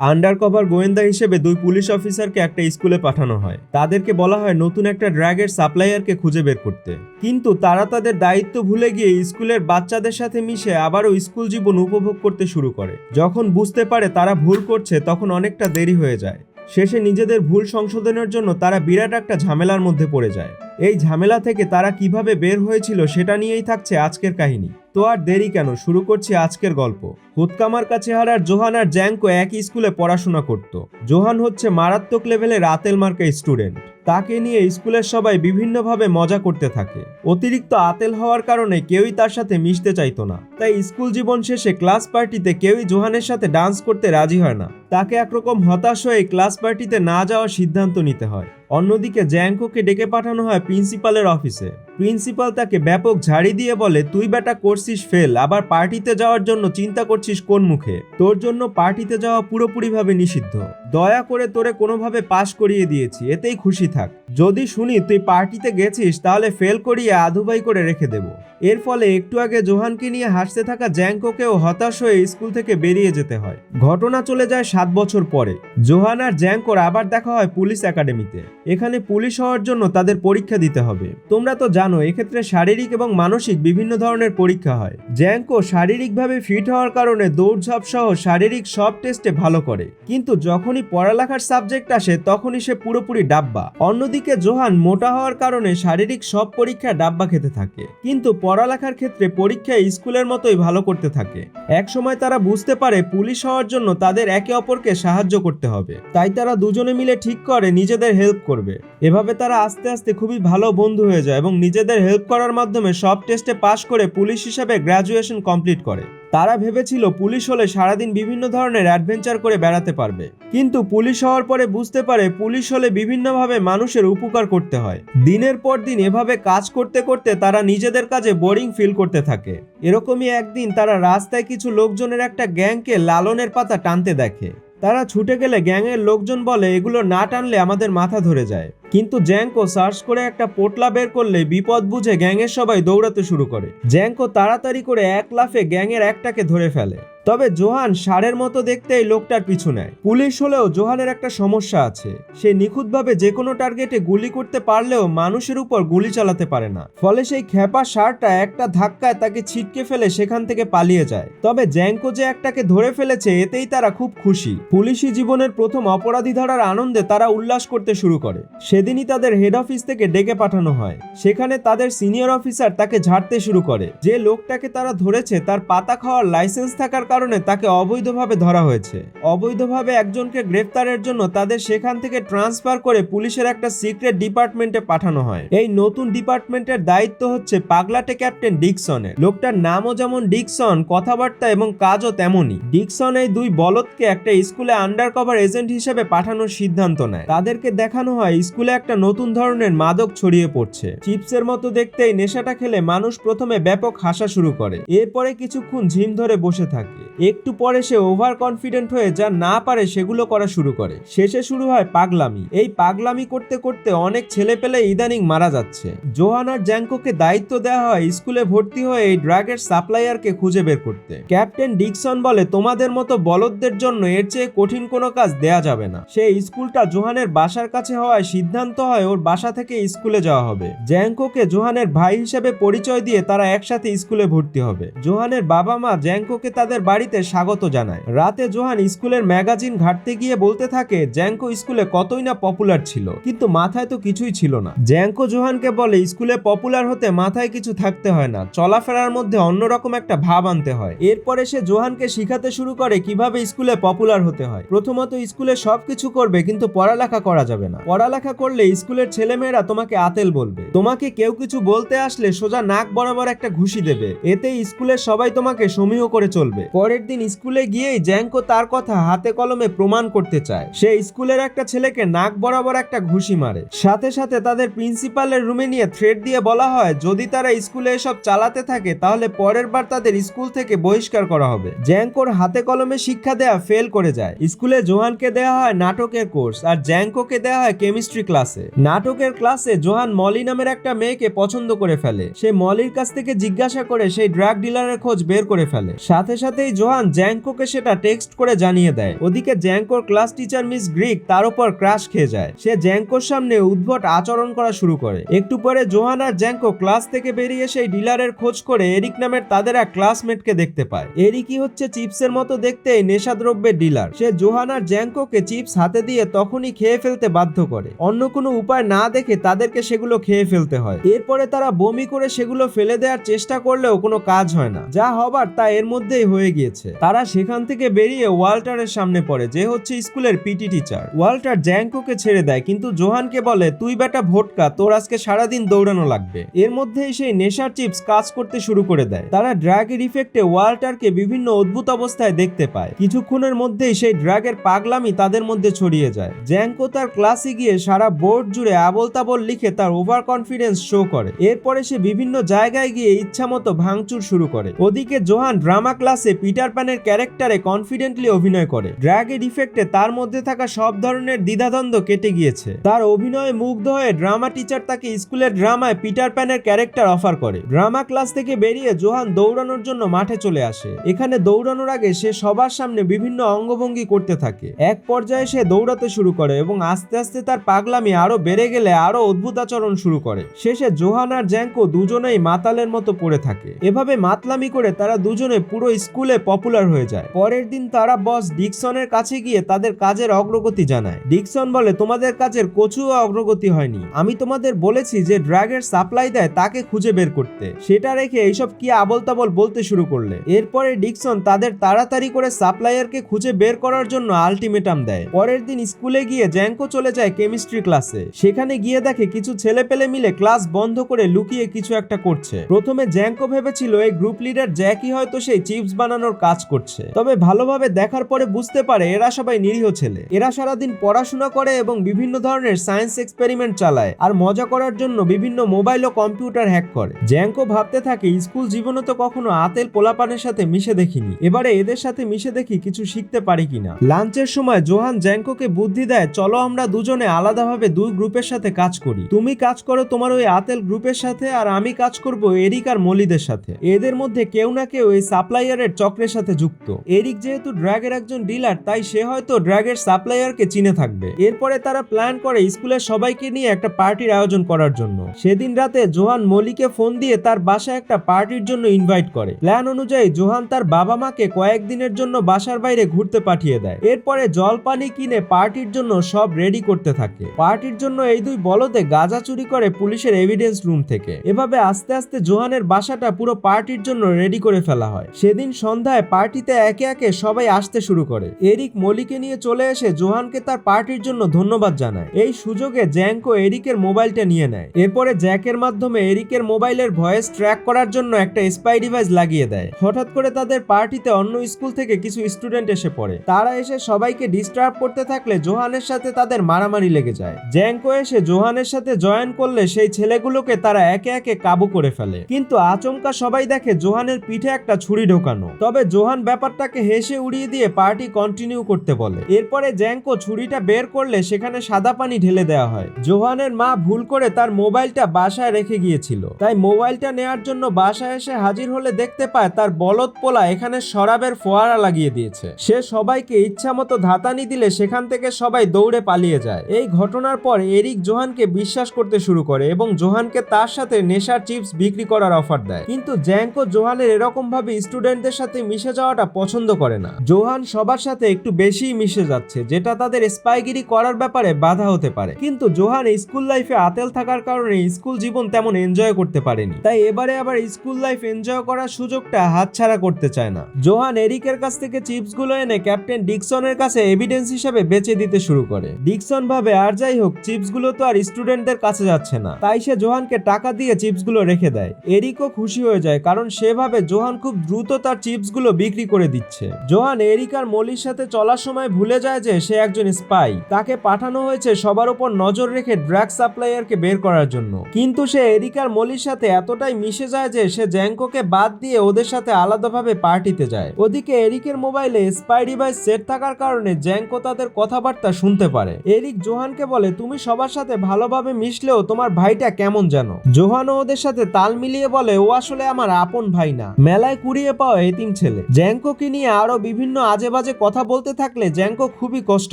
Undercover গোয়েন্দা হিসেবে দুই পুলিশ অফিসারকে একটা স্কুলে পাঠানো হয়। তাদেরকে বলা হয় নতুন একটা ড্রাগের সাপ্লাইয়ারকে খুঁজে বের করতে। কিন্তু তারা তাদের দায়িত্ব ভুলে গিয়ে স্কুলের বাচ্চাদের সাথে মিশে আবারও স্কুল জীবন উপভোগ করতে শুরু করে। যখন বুঝতে পারে তারা ভুল করছে, তখন অনেকটা দেরি হয়ে যায়। শেষে নিজেদের ভুল সংশোধনের জন্য তারা বিরাট একটা ঝামেলার মধ্যে পড়ে যায়। এই ঝামেলা থেকে তারা কীভাবে বের হয়েছিল সেটা নিয়েই থাকছে আজকের কাহিনী। তো আর দেরি কেন? শুরু করছি আজকের গল্প। হুৎকামার কাছে হারার জোহান আর জ্যাঙ্কো একই স্কুলে পড়াশোনা করত। জোহান হচ্ছে মারাত্মক লেভেলের আতেল মার্কা স্টুডেন্ট। তাকে নিয়ে স্কুলের সবাই বিভিন্নভাবে মজা করতে থাকে। অতিরিক্ত আতেল হওয়ার কারণে কেউই তার সাথে মিশতে চাইতো না। তাই স্কুল জীবন শেষে ক্লাস পার্টিতে কেউই জোহানের সাথে ডান্স করতে রাজি হয় না। তাকে একরকম হতাশ হয়ে ক্লাস পার্টিতে না যাওয়ার সিদ্ধান্ত নিতে হয়। অন্যদিকে জ্যাঙ্কোকে ডেকে পাঠানো হয় প্রিন্সিপালের অফিসে। প্রিন্সিপাল তাকে ব্যাপক ঝাড়ি দিয়ে বলে, তুই বেটা করছিস ফেল, আবার পার্টিতে যাওয়ার জন্য চিন্তা করছিস কোন মুখে? তোর জন্য পার্টিতে যাওয়া পুরোপুরিভাবে নিষিদ্ধ। দয়া করে তোরে কোনোভাবে পাশ করিয়ে দিয়েছি, এতেই খুশি থাক। যদি শুনি তুই পার্টিতে গেছিস, তাহলে ফেল করিয়ে আধুবাই করে রেখে দেব। এর ফলে একটু আগে জোহানকে নিয়ে হাসতে থাকা জ্যাঙ্কোকেও হতাশ হয়ে স্কুল থেকে বেরিয়ে যেতে হয়। ঘটনা চলে যায় সাত বছর পরে। জোহান আর জ্যাঙ্কোর আবার দেখা হয় পুলিশ একাডেমিতে। এখানে পুলিশ হওয়ার জন্য তাদের পরীক্ষা দিতে হবে। তোমরা তো জানো, এক্ষেত্রে শারীরিক এবং মানসিক বিভিন্ন ধরনের পরীক্ষা হয়। জ্যাঙ্কো শারীরিকভাবে ফিট হওয়ার কারণে দৌড়ঝাঁপ সহ শারীরিক সব টেস্টে ভালো করে। কিন্তু যখনই পড়ালেখার সাবজেক্ট আসে, তখনই সে পুরোপুরি ডাব্বা। অন্যদিকে জোহান মোটা হওয়ার কারণে শারীরিক সব পরীক্ষায় ডাব্বা খেতে থাকে। কিন্তু পড়ালেখার ক্ষেত্রে পরীক্ষায় স্কুলের মতোই ভালো করতে থাকে। এক সময় তারা বুঝতে পারে পুলিশ হওয়ার জন্য তাদের একে অপরকে সাহায্য করতে হবে। তাই তারা দুজনে মিলে ঠিক করে নিজেদের হেল্প করবে। এভাবে তারা আস্তে আস্তে খুবই ভালো বন্ধু হয়ে যায় এবং নিজেদের হেল্প করার মাধ্যমে সব টেস্টে পাশ করে পুলিশ হিসেবে গ্র্যাজুয়েশন কমপ্লিট করে। তারা ভেবেছিল পুলিশ হলে সারাদিন বিভিন্ন ধরনের অ্যাডভেঞ্চার করে বেড়াতে পারবে। কিন্তু পুলিশ হওয়ার পরে বুঝতে পারে পুলিশ হলে বিভিন্নভাবে মানুষের উপকার করতে হয়। দিনের পর দিন এভাবে কাজ করতে করতে তারা নিজেদের কাজে বোরিং ফিল করতে থাকে। এরকমই একদিন তারা রাস্তায় কিছু লোকজনের একটা গ্যাংকে লালনের পাতা টানতে দেখে। তারা ছুটে গেলে গ্যাংয়ের লোকজন বলে, এগুলো না টানলে আমাদের মাথা ধরে যায়। কিন্তু জ্যাঙ্কো সার্চ করে একটা পোটলা বের করলে বিপদ বুঝে গ্যাংয়ের সবাই দৌড়াতে শুরু করে। জ্যাঙ্কো তাড়াতাড়ি করে এক লাফে গ্যাংয়ের একটাকে ধরে ফেলে। তবে জোহান সারের মতো দেখতে এই লোকটার পিছু নেয়। পুলিশ হলেও জোহানের একটা সমস্যা আছে। সে নিখুঁতভাবে যে কোনো টার্গেটে গুলি করতে পারলেও মানুষের উপর গুলি চালাতে পারে না। ফলে সেই খ্যাপা ষাঁড়টা একটা ধাক্কায় তাকে ছিটকে ফেলে সেখান থেকে পালিয়ে যায়। তবে জ্যাঙ্কো যে একটাকে ধরে ফেলেছে, এতেই তারা খুব খুশি। পুলিশি জীবনের প্রথম অপরাধী ধরার আনন্দে তারা উল্লাস করতে শুরু করে। সেদিনই তাদের হেড অফিস থেকে ডেকে পাঠানো হয়। সেখানে তাদের সিনিয়র অফিসার তাকে ঝাড়তে শুরু করে। যে লোকটাকে তারা ধরেছে, তার পাতা খাওয়ার লাইসেন্স থাকার কারণে তাকে অবৈধভাবে ধরা হয়েছে। অবৈধভাবে একজনকে গ্রেফতারের জন্য তাদের সেখান থেকে ট্রান্সফার করে পুলিশের একটা সিক্রেট ডিপার্টমেন্টে পাঠানো হয়। এই নতুন ডিপার্টমেন্টের দায়িত্ব হচ্ছে পাগলাটে ক্যাপ্টেন ডিকসনের। লোকটার নামও যেমন ডিকসন, কথাবার্তা এবং কাজও তেমনই। ডিকসন এই দুই বলদকে একটা স্কুলে আন্ডার কভার এজেন্ট হিসেবে পাঠানোর সিদ্ধান্ত নেয়। তাদেরকে দেখানো হয় স্কুলে একটা নতুন ধরনের মাদক ছড়িয়ে পড়ছে। চিপসের মতো দেখতেই নেশাটা খেলে মানুষ প্রথমে ব্যাপক হাসা শুরু করে। এরপরে কিছুক্ষণ ঝিম ধরে বসে থাকে। একটু পরে সে ওভার কনফিডেন্ট হয়ে যা না পারে সেগুলো করা শুরু করে। শেষে শুরু হয় পাগলামি। এই পাগলামি করতে করতে অনেক ছেলে পেলে ইদানিং মারা যাচ্ছে। জোহান আর জ্যাঙ্কোকে দায়িত্ব দেওয়া হয় স্কুলে ভর্তি হয়ে এই ড্রাগের সাপ্লাইয়ারকে খুঁজে বের করতে। ক্যাপ্টেন ডিকসন বলে, তোমাদের মতো বলদদের জন্য এর চেয়ে কঠিন কোনো কাজ দেয়া যাবে না। সেই স্কুলটা জোহানের বাসার কাছে হওয়ায় সিদ্ধান্ত হয় ওর বাসা থেকে স্কুলে যাওয়া হবে। জ্যাঙ্কোকে জোহানের ভাই হিসেবে পরিচয় দিয়ে তারা একসাথে স্কুলে ভর্তি হবে। জোহানের বাবা মা জ্যাঙ্কোকে তাদের বাড়িতে স্বাগত জানায়। রাতে জোহান স্কুলের ম্যাগাজিন ঘাটতে গিয়ে বলতে থাকে, জ্যাঙ্কো স্কুলে কতই না পপুলার ছিল। কিন্তু মাথায় তো কিছুই ছিল না। জ্যাঙ্কো জোহানকে বলে, স্কুলে পপুলার হতে মাথায় কিছু থাকতে হয় না। চলাফেরার মধ্যে অন্যরকম একটা ভাব আনতে হয়। এরপরে সে জোহানকে শিখাতে শুরু করে কীভাবে স্কুলে পপুলার হতে হয়। প্রথমত, স্কুলে সবকিছু করবে, কিন্তু পড়ালেখা করা যাবে না। পড়ালেখা করলে স্কুলের ছেলেমেয়েরা তোমাকে আতেল বলবে। তোমাকে কেউ কিছু বলতে আসলে সোজা নাক বরাবর একটা ঘুষি দেবে। এতে স্কুলের সবাই তোমাকে সমীহ করে চলবে। পরের দিন স্কুলে গিয়েই জ্যাঙ্কো তার কথা হাতে কলমে প্রমাণ করতে চায়। সে স্কুলের একটা ছেলেকে নাক বরাবর একটা ঘুষি মারে। সাথে সাথে তাদের প্রিন্সিপালের রুমে নিয়ে থ্রেড দিয়ে বলা হয়, যদি তারা স্কুলে এসব চালাতে থাকে, তাহলে পরের বার তাদের স্কুল থেকে বহিষ্কার করা হবে। জ্যাঙ্কোর হাতে কলমে শিক্ষা দেয়া ফেল করে যায়। স্কুলে জোহানকে দেওয়া হয় নাটকের কোর্স, আর জ্যাঙ্কোকে দেওয়া হয় কেমিস্ট্রি ক্লাসে। নাটকের ক্লাসে জোহান মলি নামের একটা মেয়েকে পছন্দ করে ফেলে। সে মলির কাছ থেকে জিজ্ঞাসা করে সেই ড্রাগ ডিলারের খোঁজ বের করে ফেলে। সাথে সাথেই মধ্যেই জোহান জ্যাঙ্কোকে সেটা টেক্সট করে জানিয়ে দেয়। ওদিকে জ্যাঙ্কোর ক্লাস টিচার মিস গ্রিক তার উপর ক্রাশ খেয়ে যায়। সে জ্যাঙ্কোর সামনে উদ্ভট আচরণ করা শুরু করে। একটু পরে জোহান আর জ্যাঙ্কো ক্লাস থেকে বেরিয়ে সেই ডিলারের খোঁজ করে এরিক নামের তাদের এক ক্লাসমেটকে দেখতে পায়। এরিকই হচ্ছে চিপসের মতো দেখতে এই নেশাদ্রব্যের ডিলার। সে জোহান আর জ্যাঙ্কোকে চিপস হাতে দিয়ে তখনই খেয়ে ফেলতে বাধ্য করে। অন্য কোনো উপায় না দেখে তাদেরকে সেগুলো খেয়ে ফেলতে হয়। এরপরে তারা বমি করে সেগুলো ফেলে দেওয়ার চেষ্টা করলেও কোনো কাজ হয় না। যা হবার তা এর মধ্যেই হয়ে গিয়েছে। তারা সেখান থেকে বেরিয়ে ওয়াল্টারের সামনে পড়ে, যে হচ্ছে স্কুলের পিটি টিচার। ওয়াল্টার জ্যাঙ্কোকে ছেড়ে দেয়, কিন্তু জোহানকে বলে, তুই বেটা ভোটকা, তোর আজকে সারাদিন দৌড়ানো লাগবে। এর মধ্যেই সেই নেশার চিপস কাজ করতে শুরু করে দেয়। তারা ড্রাগের ইফেক্টে ওয়াল্টারকে বিভিন্ন অদ্ভুত অবস্থায় দেখতে পায়। কিছুক্ষণের মধ্যেই সেই ড্রাগের পাগলামি তাদের মধ্যে ছড়িয়ে যায়। জ্যাঙ্কো তার ক্লাসে গিয়ে সারা বোর্ড জুড়ে আবল তাবল লিখে তার ওভার কনফিডেন্স শো করে। এরপরে সে বিভিন্ন জায়গায় গিয়ে ইচ্ছামতো ভাঙচুর শুরু করে। ওদিকে জোহান ড্রামা ক্লাসে পিটার প্যানের ক্যারেক্টারে কনফিডেন্টলি অভিনয় করে। ড্র্যাগের ইফেক্টে তার মধ্যে থাকা সব ধরনের দ্বিধাদ্বন্দ্ব কেটে গিয়েছে। তার অভিনয়ে মুগ্ধ হয়ে ড্রামা টিচার তাকে স্কুলের ড্রামায় পিটার প্যানের ক্যারেক্টার অফার করে। ড্রামা ক্লাস থেকে বেরিয়ে জোহান দৌড়ানোর জন্য মাঠে চলে আসে। এখানে দৌড়ানোর আগে সে সবার সামনে বিভিন্ন অঙ্গভঙ্গি করতে থাকে। এক পর্যায়ে সে দৌড়াতে শুরু করে এবং আস্তে আস্তে তার পাগলামি আরও বেড়ে গেলে আরও অদ্ভুত আচরণ শুরু করে। শেষে জোহান আর জ্যাঙ্কো দুজনেই মাতালের মতো পড়ে থাকে। এভাবে মাতলামি করে তারা দুজনে পুরো স্কুলে পপুলার হয়ে যায়। পরের দিন তারা বস ডিকসনের কাছে গিয়ে তাদের কাজের অগ্রগতি জানায়। ডিকসন বলে, তোমাদের কাজের কচুও অগ্রগতি হয়নি। আমি তোমাদের বলেছি যে ড্রাগের সাপ্লাই দেয় তাকে খুঁজে বের করতে। সেটা রেখে এইসব কি আবল তাবল বলতে শুরু করলে? এরপরে ডিকসন তাদের তাড়াতাড়ি করে সাপ্লায়ারকে খুঁজে বের করার জন্য আলটিমেটাম দেয়। পরের দিন স্কুলে গিয়ে জ্যাঙ্কো চলে যায় কেমিস্ট্রি ক্লাসে। সেখানে গিয়ে দেখে কিছু ছেলে পেলে মিলে ক্লাস বন্ধ করে লুকিয়ে কিছু একটা করছে। প্রথমে জ্যাঙ্কো ভেবেছিল, এই গ্রুপ লিডার জ্যাকি হয়তো সেই চিপস বানানোর কাজ করছে। তবে ভালোভাবে দেখার পরে বুঝতে পারে এরা সবাই নিরীহ ছেলে। এরা সারাদিন পড়াশোনা করে এবং বিভিন্ন ধরনের সায়েন্স এক্সপেরিমেন্ট চালায় আর মজা করার জন্য বিভিন্ন মোবাইল ও কম্পিউটার হ্যাক করে। জ্যাঙ্কো ভাবতে থাকে, স্কুল জীবনে তো কখনো আতেল পোলাপানের সাথে মিশে দেখিনি। এবারে এদের সাথে মিশে দেখি কিছু শিখতে পারি কিনা। লাঞ্চের সময় জোহান জ্যাঙ্কোকে বুদ্ধি দেয়, চলো আমরা দুজনে আলাদাভাবে দুই গ্রুপের সাথে কাজ করি। তুমি কাজ করো তোমার ওই আতেল গ্রুপের সাথে আর আমি কাজ করব এরিক আর মলিদের সাথে। এদের মধ্যে কেউ না কেউ এই সাপ্লাইয়ারের চক্রের সাথে যুক্ত। এরিক যেহেতু ড্রাগের একজন ডিলার, তাই সে হয়তো ড্রাগের সাপ্লাইয়ারকে চিনে থাকবে। এরপরে তারা প্ল্যান করে স্কুলের সবাইকে নিয়ে একটা পার্টির আয়োজন করার জন্য। সেদিন রাতে জোহান মলিকে ফোন দিয়ে তার বাসায় একটা পার্টির জন্য ইনভাইট করে। প্ল্যান অনুযায়ী জোহান তার বাবা মাকে কয়েকদিনের জন্য বাসার বাইরে ঘুরতে পাঠিয়ে দেয়। এরপরে জল পানি কিনে পার্টির জন্য সব রেডি করতে থাকে। পার্টির জন্য এই দুই বলদে গাঁজা চুরি করে পুলিশের এভিডেন্স রুম থেকে। এভাবে আস্তে আস্তে জোহানের বাসাটা পুরো পার্টির জন্য রেডি করে ফেলা হয়। সেদিন সন্ধ্যায় পার্টিতে একে একে সবাই আসতে শুরু করে। এরিক মলিকে নিয়ে চলে এসে জোহানকে তার পার্টির জন্য ধন্যবাদ জানায়। এই সুযোগে জ্যাঙ্কো এরিকের মোবাইলটা নিয়ে নেয়। এরপরে জ্যাকের মাধ্যমে এরিকের মোবাইলের ভয়েস ট্র্যাক করার জন্য একটা স্পাই ডিভাইস লাগিয়ে দেয়। হঠাৎ করে তাদের পার্টিতে অন্য স্কুল থেকে কিছু স্টুডেন্ট এসে পড়ে। তারা এসে সবাইকে ডিস্টার্ব করতে থাকলে জোহানের সাথে তাদের মারামারি লেগে যায়। জ্যাঙ্কো এসে জোহানের সাথে জয়েন করলে সেই ছেলেগুলোকে তারা একে একে কাবু করে ফেলে। কিন্তু আচমকা সবাই দেখে জোহানের পিঠে একটা ছুরি ঢোকানো। তবে জোহান ব্যাপারটাকে হেসে উড়িয়ে দিয়ে পার্টি কন্টিনিউ করতে বলে। এরপরে জ্যাঙ্কো ছুরিটা বের করলে সেখানে সাদা পানি ঢেলে দেওয়া হয়। জোহানের মা ভুল করে তার মোবাইলটা বাসায় রেখে গিয়েছিল। তাই মোবাইলটা নেয়ার জন্য বাসায় এসে হাজির হলে দেখতে পায় তার বলদ পোলা এখানে শরাবের ফোয়ারা লাগিয়ে দিয়েছে। সে সবাইকে ইচ্ছামতো ধাতানি দিলে সেখান থেকে সবাই দৌড়ে পালিয়ে যায়। এই ঘটনার পর এরিক জোহানকে বিশ্বাস করতে শুরু করে এবং জোহানকে তার সাথে নেশার চিপস বিক্রি করার অফার দেয়। কিন্তু জ্যাঙ্কো জোহানের এরকম ভাবে স্টুডেন্টদের সাথে মিশে যাওয়াটা পছন্দ করে না। জোহান সবার সাথে একটু বেশিই মিশে যাচ্ছে, যেটা তাদের স্পাইগিরি করার ব্যাপারে বাধা হতে পারে। কিন্তু জোহান স্কুল লাইফে আতেল থাকার কারণে স্কুল জীবন তেমন এনজয় করতে পারেনি। তাই এবারে আবার স্কুল লাইফ এনজয় করার সুযোগটা হাতছাড়া করতে চায় না। জোহান এরিকের কাছ থেকে চিপসগুলো এনে ক্যাপ্টেন ডিকসনের কাছে এভিডেন্স হিসেবে বেচে দিতে শুরু করে। ডিকসন ভাবে, আর যাই হোক চিপসগুলো তো আর স্টুডেন্টদের কাছে যাচ্ছে না। তাই সে জোহানকে টাকা দিয়ে চিপসগুলো রেখে দেয়। এরিকও খুশি হয়ে যায়, কারণ সেভাবে জোহান খুব দ্রুত তার চিপস গুলো বিক্রি করে দিচ্ছে। জোহান এরিকার মলির সাথে চলার সময় ভুলে যায় যে সে একজন স্পাই। তাকে পাঠানো হয়েছে সবার উপর নজর রেখে ড্রাগ সাপ্লাইয়ারকে বের করার জন্য। কিন্তু সে এরিক আর মলির সাথে এতটাই মিশে যায় যে সে জ্যাঙ্কোকে বাদ দিয়ে ওদের সাথে আলাদাভাবে পার্টিতে যায়। ওদিকে এরিকের মোবাইলে স্পাই ডিভাইস সেট থাকার কারণে জ্যাঙ্কো তাদের কথাবার্তা শুনতে পারে। এরিক জোহানকে বলে, তুমি সবার সাথে ভালোভাবে মিশলেও তোমার ভাইটা কেমন জানো জোহানও ওদের সাথে তাল মিলিয়ে বলে, ও আসলে আমার আপন ভাই না। মেলায় কুড়িয়ে পাওয়া এতিম ছেলে। জ্যাঙ্কোকে নিয়ে আরও বিভিন্ন আজে বাজে কথা বলতে থাকলে জ্যাঙ্কো খুবই কষ্ট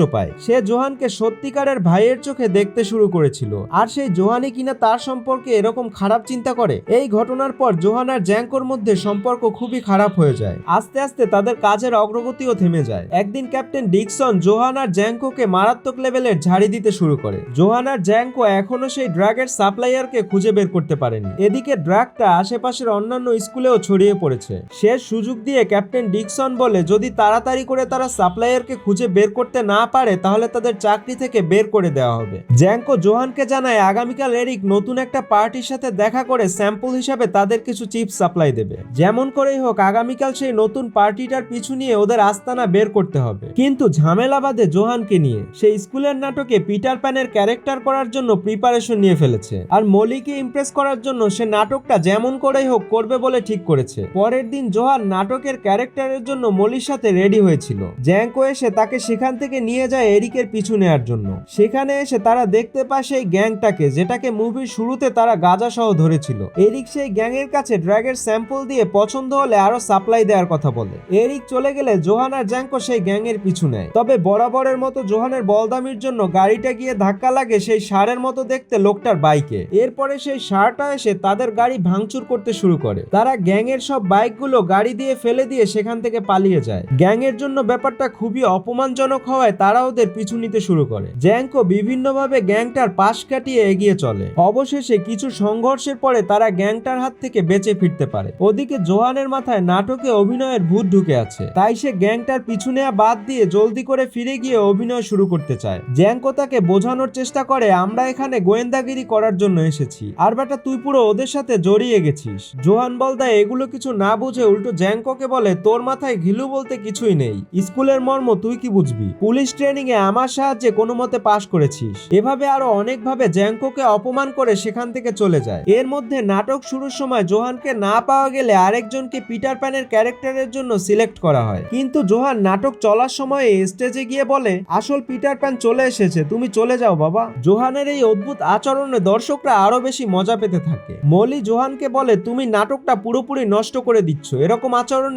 পায়। সে জোহানকে সত্যিকারের ভাইয়ের চোখে দেখতে শুরু করেছিল। আর সেই জোহানি কিনা তার সম্পর্কে এরকম খারাপ চিন্তা করে, এই ঘটনার পর জোহান আর জ্যাঙ্কোর মধ্যে সম্পর্ক খুবই খারাপ হয়ে যায়। আস্তে আস্তে তাদের কাজের অগ্রগতিও থেমে যায়। একদিন ক্যাপ্টেন ডিকসন জোহান আর জ্যাঙ্কোকে মারাত্মক লেভেলের ঝাড়ি দিতে শুরু করে। জোহান আর জ্যাঙ্কো এখনও সেই ড্রাগের সাপ্লাইয়ারকে খুঁজে বের করতে পারেনি। এদিকে ড্রাগটা আশেপাশের অন্যান্য স্কুলেও ছড়িয়ে পড়েছে। শেষ সুযোগ দিয়ে ক্যাপ্টেন ডিকসন বলে, যদি তাড়াতাড়ি করে তারা সাপ্লাইয়ারকে খুঁজে বের করতে না পারে, তাহলে তাদের চাকরি থেকে বের করে দেওয়া হবে। জ্যাঙ্কো জোহানকে জানায়, আগামীকাল এরিক নতুন একটা পার্টির সাথে দেখা করে স্যাম্পল হিসাবে তাদের কিছু চিপস সাপ্লাই দেবে। যেমন করেই হোক, আগামীকাল সেই নতুন পার্টিটার পিছু নিয়ে ওদের আস্তানা বের করতে হবে। কিন্তু ঝামেলা বাদে জোহানকে নিয়ে। সেই স্কুলের নাটকে পিটার প্যানের ক্যারেক্টার করার জন্য প্রিপারেশন নিয়ে ফেলেছে। আর মলিকে ইমপ্রেস করার জন্য সে নাটকটা যেমন করেই হোক করবে বলে ঠিক করেছে। পরের দিন জোহান নাটকের ক্যারেক্টারের জন্য মলির সাথে রেডি হয়েছিল। জ্যাঙ্কো এসে তাকে সেখান থেকে নিয়ে যায় এরিকের পিছু নেয়ার জন্য। সেখানে এসে তারা দেখতে পায় সেই গ্যাংটাকে, যেটাকে মুভির শুরুতে তারা গাজা সহ ধরেছিল। এরিক সেই গ্যাংয়ের কাছে ড্রাগের স্যাম্পল দিয়ে পছন্দ হলে আরও সাপ্লাই দেওয়ার কথা বলে। এরিক চলে গেলে জোহান আর জ্যাঙ্কো সেই গ্যাংয়ের পিছু নেয়। তবে বরাবরের মতো জোহানের বলদামির জন্য গাড়িটা গিয়ে ধাক্কা লাগে সেই সারের মতো দেখতে লোকটার বাইকে। এরপরে সেই সারটা এসে তাদের গাড়ি ভাঙচুর করতে শুরু করে। তারা গ্যাংয়ের সব বাইকগুলো গাড়ি দিয়ে ফেলে দিয়ে সেখান থেকে পালিয়ে যায়। গ্যাংয়ের জন্য ব্যাপারটা খুবই অপমানজনক হওয়ায় তারা ওদের পিছু নিতে শুরু করে। জ্যাঙ্কো বিভিন্নভাবে গ্যাংটার পাশ কাটিয়ে এগিয়ে চলে। অবশেষে কিছু সংঘর্ষের পরে তারা গ্যাংটার হাত থেকে বেঁচে ফিরতে পারে। ওদিকে জোহানের মাথায় নাটকে অভিনয়ের ভূত ঢুকে আছে। তাই সে গ্যাংটার পিছু নেওয়া বাদ দিয়ে জলদি করে ফিরে গিয়ে অভিনয় শুরু করতে চায়। জ্যাঙ্কো তাকে বোঝানোর চেষ্টা করে, আমরা এখানে গোয়েন্দাগিরি করার জন্য এসেছি। আর বেটা, তুই পুরো ওদের সাথে জড়িয়ে গেছিস। জোহান বলদা, এগুলো কিছু না বুঝে উল্টো জ্যাঙ্কোকে বলে, তোর মাথায় ঘিলু বলতে কিছুই নেই। স্কুলের মর্ম তুই কি বুঝবি? পুলিশ ট্রেনিং এ আমার সাহায্যে কোনো মতে পাশ করেছিস। এভাবে আরও অনেকভাবে জ্যাঙ্কোকে অপমান করে সেখান থেকে চলে যায়। এর মধ্যে নাটক শুরুর সময় জোহানকে না পাওয়া গেলে আরেকজনকে পিটার প্যানের ক্যারেক্টারের জন্য সিলেক্ট করা হয়। কিন্তু জোহান নাটক চলার সময় স্টেজে গিয়ে বলে, আসল পিটার প্যান চলে এসেছে, তুমি চলে যাও বাবা। জোহানের এই অদ্ভুত আচরণে দর্শকরা আরও বেশি মজা পেতে থাকে। মলি জোহানকে বলে, তুমি নাটকটা পুরোপুরি নষ্ট করে দিচ্ছ। এরকম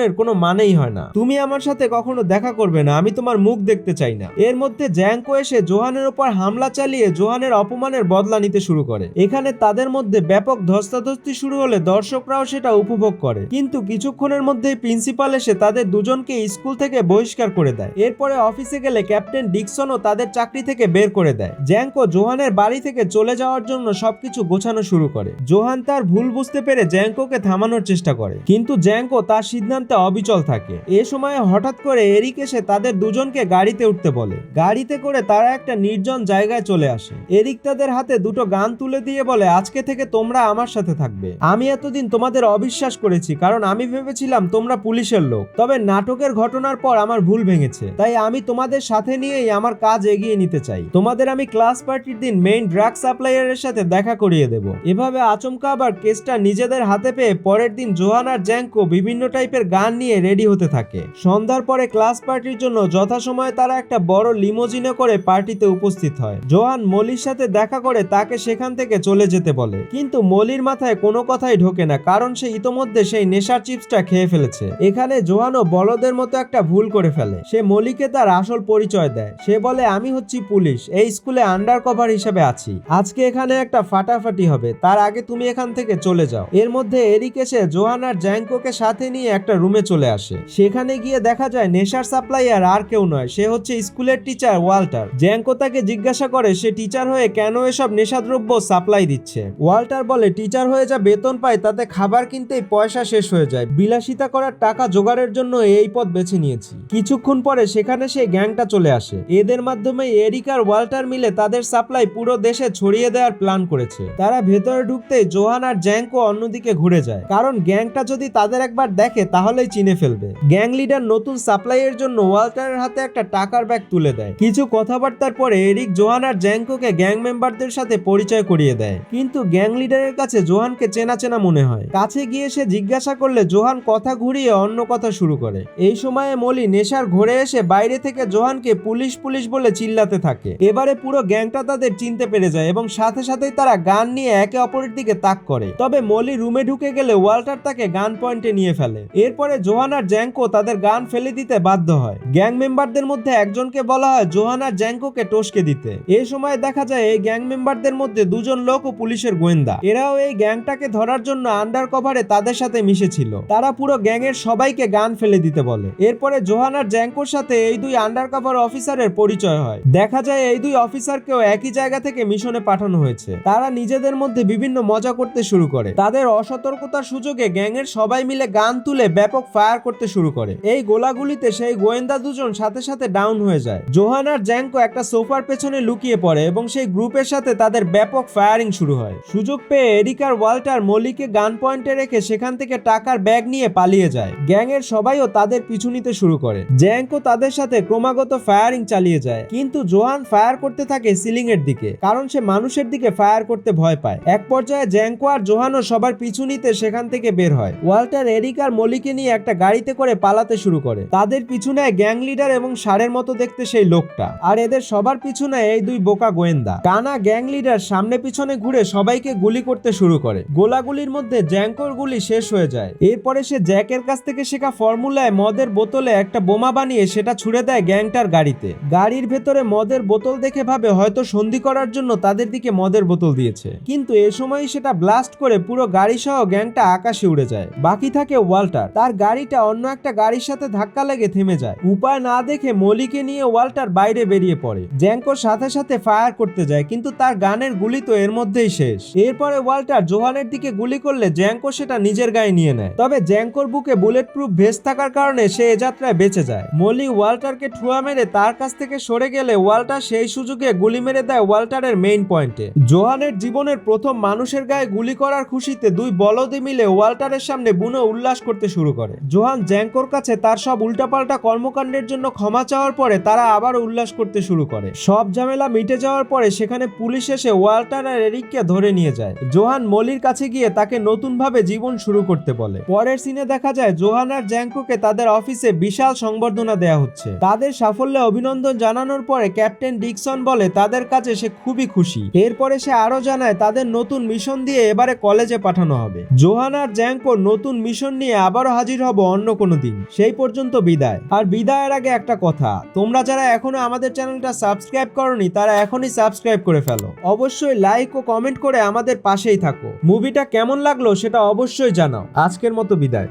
আচরণের কোনো মানেই হয় না। তুমি আমার সাথে কখনো দেখা করবে না, আমি তোমার মুখ দেখতে চাই না। এর মধ্যে জ্যাঙ্কো এসে জোহানের উপর হামলা চালিয়ে জোহানের অপমানের বদলা নিতে শুরু করে। এখানে তাদের মধ্যে ব্যাপক ধস্তাধস্তি শুরু হলে দর্শকরাও সেটা উপভোগ করে। কিন্তু কিছুক্ষণের মধ্যেই প্রিন্সিপাল এসে তাদের দুজনকে স্কুল থেকে বহিষ্কার করে দেয়। এরপরে অফিসে গেলে ক্যাপ্টেন ডিকসনও তাদের চাকরি থেকে বের করে দেয়। জ্যাঙ্কো জোহানের বাড়ি থেকে চলে যাওয়ার জন্য সবকিছু গোছানো শুরু করে। জোহান তার ভুল বুঝতে পেরে জ্যাঙ্কোকে থামানোর চেষ্টা করে। কিন্তু জ্যাঙ্কো তার সিদ্ধান্তে অবিচল থাকে। এ সময় হঠাৎ করে এরিক এসে তাদের দুজনকে গাড়িতে উঠতে বলে। গাড়িতে করে তারা একটা নির্জন জায়গায় চলে আসে। এরিক তাদের হাতে দুটো গান তুলে দিয়ে বলে, আজকে থেকে তোমরা আমার সাথে থাকবে। আমি এতদিন তোমাদের অবিশ্বাস করেছি, কারণ আমি ভেবেছিলাম তোমরা পুলিশের লোক। তবে নাটকের ঘটনার পর আমার ভুল ভেঙেছে। তাই আমি তোমাদের সাথে নিয়েই আমার কাজ এগিয়ে নিতে চাই। তোমাদের আমি ক্লাস পার্টির দিন মেইন ড্রাগ সাপ্লাইয়ারের সাথে দেখা করিয়ে দেব। এভাবে আচমকা আবার কেসটা নিজেদের হাতে পেয়ে পরের দিন জোহান আর জ্যাঙ্কো বিভিন্ন টাইপের গান নিয়ে রেডি হতে থাকে। সন্ধ্যার পরে ক্লাস পার্টির জন্য যথাসময়ে তারা একটা বড় লিমোজিনে করে পার্টিতে উপস্থিত হয়। জোহান মলির সাথে দেখা করে তাকে সেখান থেকে চলে যেতে বলে। কিন্তু মলির মাথায় কোনো কথাই ঢোকে না, কারণ সে ইতোমধ্যে সেই নেশার চিপসটা খেয়ে ফেলেছে। এখানে জোহানও বলদের মতো একটা ভুল করে ফেলে। সে মলিকে তার আসল পরিচয় দেয়। সে বলে, আমি হচ্ছি পুলিশ, এই স্কুলে আন্ডার কভার হিসেবে আছি। আজকে এখানে একটা ফাটাফাটি হবে, তার আগে তুমি এখান থেকে চলে যাও। এর মধ্যে এরিক এসে জোহান আর জ্যাঙ্কোকে সাথে নিয়ে একটা রুমে চলে আসে। সেখানে গিয়ে দেখা যায় নেশার সাপ্লাইয়ার আর কেউ নয়, সে হচ্ছে স্কুলের টিচার ওয়াল্টার। জ্যাঙ্কো তাকে জিজ্ঞাসা করে, সে টিচার হয়ে কেন এসব নেশাদ্রব্য সাপ্লাই দিচ্ছে? ওয়াল্টার বলে, টিচার হয়ে যা বেতন পায়, তাতে খাবার কিনতেই পয়সা শেষ হয়ে যায়। বিলাসিতা করার টাকা জোগাড়ের জন্য এই পথ বেছে নিয়েছি। কিছুক্ষণ পরে সেখানে সেই গ্যাংটা চলে আসে। এদের মাধ্যমে এরিক আর ওয়াল্টার মিলে তাদের সাপ্লাই পুরো দেশে ছড়িয়ে দেওয়ার প্ল্যান করেছে। তারা ভেতরে ঢুকতেই জোহান আর জ্যাঙ্কো অন্যদিকে ঘুরে যায়। কারণ গ্যাংটা যদি তাদের একবার দেখে তাহলেই চিনে ফেলবে। গ্যাং লিডার নতুন সাপ্লাইয়ের জন্য ওয়াল্টারের হাতে একটা টাকার ব্যাগ তুলে দেয়। কিছু কথাবার্তার পরে এরিক, জোহান আর জ্যাঙ্কোকে গ্যাং মেম্বারদের সাথে পরিচয় করিয়ে দেয়। কিন্তু গ্যাং লিডারের কাছে জোহানকে চেনা চেনা মনে হয়। কাছে গিয়ে সে জিজ্ঞাসা করলে জোহান কথা ঘুরিয়ে অন্য কথা শুরু করে। এই সময়ে মলি নেশার ঘরে এসে বাইরে থেকে জোহানকে পুলিশ পুলিশ বলে চিল্লাতে থাকে। এবারে পুরো গ্যাংটা তাদের চিনতে পেরে যায় এবং সাথে সাথেই তারা গান নিয়ে একে অপরের দিকে তাক করে। তবে মলি রুমে ঢুকে গেলে ওয়াল্টার তাকে গান পয়েন্টে নিয়ে ফেলে। এরপর এরপরে জোহান আর জ্যাঙ্কো তাদের গান ফেলে দিতে বাধ্য হয়। গ্যাং মেম্বারদের মধ্যে একজনকে বলা হয় জোহান আর জ্যাঙ্কোকে টসকে দিতে। এই সময় দেখা যায় এই গ্যাং মেম্বারদের মধ্যে দুজন লোক ও পুলিশের গোয়েন্দা। এরাও এই গ্যাংটাকে ধরার জন্য আন্ডার কভারে তাদের সাথে মিশেছিল। তারা পুরো গ্যাংয়ের সবাইকে গান ফেলে দিতে বলে। এরপরে জোহান আর জ্যাঙ্কোর সাথে এই দুই আন্ডার কভার অফিসারের পরিচয় হয়। দেখা যায় এই দুই অফিসারকেও একই জায়গা থেকে মিশনে পাঠানো হয়েছে। তারা নিজেদের মধ্যে বিভিন্ন মজা করতে শুরু করে। তাদের অসতর্কতার সুযোগে গ্যাংয়ের সবাই মিলে গান তুলে ব্যাপক ফায়ার করতে শুরু করে। এই গোলাগুলিতে সেই গোয়েন্দা দুজন সাথে সাথে ডাউন হয়ে যায়। জোহান আর জ্যাঙ্কো একটা সোফার পেছনে লুকিয়ে পড়ে এবং সেই গ্রুপের সাথে তাদের ব্যাপক ফায়ারিং শুরু হয়। সুযোগ পেয়ে এরিকার ওয়াল্টার মলিকে গান পয়েন্টে রেখে সেখান থেকে টাকার ব্যাগ নিয়ে পালিয়ে যায়। গ্যাংয়ের সবাইও তাদের পিছু নিতে শুরু করে। জ্যাঙ্কো তাদের সাথে ক্রমাগত ফায়ারিং চালিয়ে যায়। কিন্তু জোহান ফায়ার করতে থাকে সিলিং এর দিকে, কারণ সে মানুষের দিকে ফায়ার করতে ভয় পায়। এক পর্যায়ে জ্যাঙ্কো আর জোহানও সবার পিছু নিতে সেখান থেকে বের হয়। ওয়াল্টার, এরিক আর মলিকে নিয়ে একটা গাড়িতে করে পালাতে শুরু করে। তাদের পিছু নেয় গ্যাং লিডার এবং সারের মতো দেখতে সেই লোকটা। আর এদের সবার পিছু নেয় এই দুই বোকা গোয়েন্দা। টানা গ্যাং লিডার সামনে পিছনে ঘুরে সবাইকে গুলি করতে শুরু করে। গোলাগুলির মধ্যে জ্যাঙ্কোর গুলি শেষ হয়ে যায়। এরপরে সে জ্যাকের কাছ থেকে শেখা ফর্মুলায় মদের বোতলে একটা বোমা বানিয়ে সেটা ছুড়ে দেয় গ্যাংটার গাড়িতে। গাড়ির ভেতরে মদের বোতল দেখে ভাবে হয়তো সন্ধি করার জন্য তাদের দিকে মদের বোতল দিয়েছে। কিন্তু এ সময় সেটা ব্লাস্ট করে পুরো গাড়ি সহ গ্যাংটা আকাশে উড়ে যায়। বাকি থাকে ওয়াল্টার। তার গাড়িটা অন্য একটা গাড়ির সাথে ধাক্কা লেগে থেমে যায়। উপায় না দেখে মলিকে নিয়ে ওয়াল্টার বাইরে বেরিয়ে পড়ে। জ্যাঙ্কোর সাথে সাথে ফায়ার করতে যায়, কিন্তু তার গানের গুলি তো এর মধ্যেই শেষ। এরপরে ওয়াল্টার জোহানের দিকে গুলি করলে জ্যাঙ্কো সেটা নিজের গায়ে নিয়ে নেয়। তবে জ্যাঙ্কোর বুকে বুলেট প্রুফ ভেস্ট থাকার কারণে সে এ যাত্রায় বেঁচে যায়। মলি ওয়াল্টারকে ঠুয়া মেরে তার কাছ থেকে সরে গেলে ওয়াল্টার সেই সুযোগে গুলি মেরে দেয় ওয়াল্টারের মেইন পয়েন্টে। জোহানের জীবনের প্রথম মানুষের গায়ে গুলি করার খুশিতে দুই বলদে মিলে ওয়াল্টারের সামনে বুনো উল্লাস করতে শুরু করে। জোহান জ্যাঙ্কোর কাছে তার সব উল্টাপাল্টা কর্মকাণ্ডের জন্য ক্ষমা চাওয়ার পরে তারা আবার উল্লাস করতে শুরু করে। সব ঝামেলা মিটে যাওয়ার পরে সেখানে পুলিশ এসে ওয়াল্টার আর এরিককে ধরে নিয়ে যায়। জোহান মলির কাছে গিয়ে তাকে নতুনভাবে জীবন শুরু করতে বলে। পরের সিনে দেখা যায় জোহান আর জ্যাঙ্কোকে তাদের অফিসে বিশাল সংবর্ধনা দেয়া হচ্ছে। তাদের সাফল্যে অভিনন্দন জানানোর পরে ক্যাপ্টেন ডিকসন বলে তাদের কাছে সে খুবই খুশি। এরপরে সে আরও জানায়, তাদের নতুন মিশন দিয়ে এবারে কলেজে পাঠানো হবে। জোহান আর জ্যাঙ্কো নতুন মিশন নিয়ে আবারও হাজির হব অন্য কোনো দিন। সেই পর্যন্ত বিদায়। আর বিদায়ের আগে একটা কথা, তোমরা যারা এখনও আমাদের চ্যানেলটা সাবস্ক্রাইব করনি, তারা এখনই সাবস্ক্রাইব করে ফেলো। অবশ্যই লাইক ও কমেন্ট করে আমাদের পাশেই থাকো। মুভিটা কেমন লাগল সেটা অবশ্যই জানাও। আজকের মতো বিদায়।